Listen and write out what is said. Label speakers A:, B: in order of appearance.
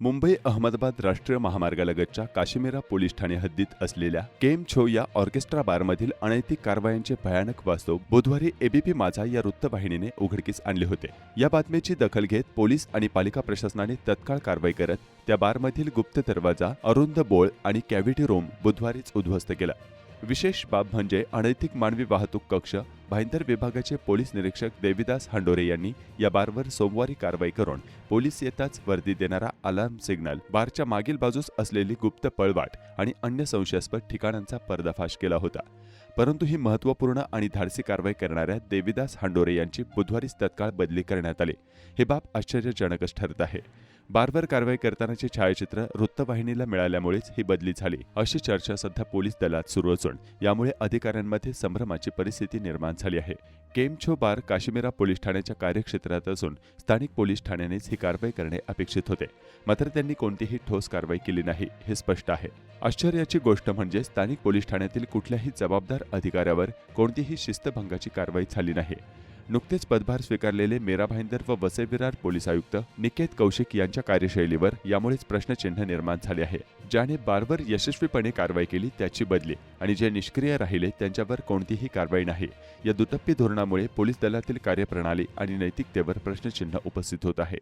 A: मुंबई अहमदाबाद राष्ट्रीय महामार्गालगतच्या काश्मीरा पोलीस ठाणे हद्दीत असलेल्या केम छो या ऑर्केस्ट्रा बारमधील अनैतिक कारवायांचे भयानक वास्तव बुधवारी एबीपी माझा या वृत्तवाहिनीने उघडकीस आणले होते. या बातमीची दखल घेत पोलीस आणि पालिका प्रशासनाने तत्काळ कारवाई करत त्या बारमधील गुप्त दरवाजा अरुंद बोळ आणि कॅव्हिटी रूम बुधवारीच उद्ध्वस्त केला. विशेष बाब म्हणजे अनैतिक मानवी वाहतूक कक्ष भाईंदर विभागाचे पोलीस निरीक्षक देवीदास हांडोरे यांनी या बारवर सोमवारी कारवाई करून पोलीस येताच वर्दी देणारा अलार्म सिग्नल बारच्या मागील बाजूस असलेली गुप्त पळवाट आणि अन्य संशयास्पद ठिकाणांचा पर्दाफाश केला होता. परंतु ही महत्त्वपूर्ण आणि धाडसी कारवाई करणाऱ्या देवीदास हांडोरे यांची बुधवारीच तत्काळ बदली करण्यात आली. हे बाब आश्चर्यजनकच ठरत आहे. बारबर कारवाई करतानाचे छायाचित्र वृत्तवाहिनीला मिळाल्यामुळेच ही बदली झाली. अशी चर्चा सध्या पोलीस दलात सुरू असून यामुळे अधिकाऱ्यांमध्ये संभ्रमाची परिस्थिती निर्माण झाली आहे. केमछो बार काश्मीरा पोलीस ठाण्याच्या कार्यक्षेत्रात असून स्थानिक पोलीस ठाण्यानेच ही कारवाई करणे अपेक्षित होते. मात्र त्यांनी कोणतीही ठोस कारवाई केली नाही हे स्पष्ट आहे. आश्चर्याची गोष्ट म्हणजे स्थानिक पोलीस ठाण्यातील कुठल्याही जबाबदार अधिकाऱ्यावर कोणतीही शिस्तभंगाची कारवाई झाली नाही. नुकतेच पदभार स्वीकारलेले मेरा भाईंदर व वसेबिरार विरार पोलीस आयुक्त निकेत कौशिक यांच्या कार्यशैलीवर यामुळेच प्रश्नचिन्ह निर्माण झाले आहे. ज्याने बारवर यशस्वीपणे कारवाई केली त्याची बदली आणि जे निष्क्रिय राहिले त्यांच्यावर कोणतीही कारवाई नाही. या दुटप्पी धोरणामुळे पोलीस दलातील कार्यप्रणाली आणि नैतिकतेवर प्रश्नचिन्ह उपस्थित होत आहे.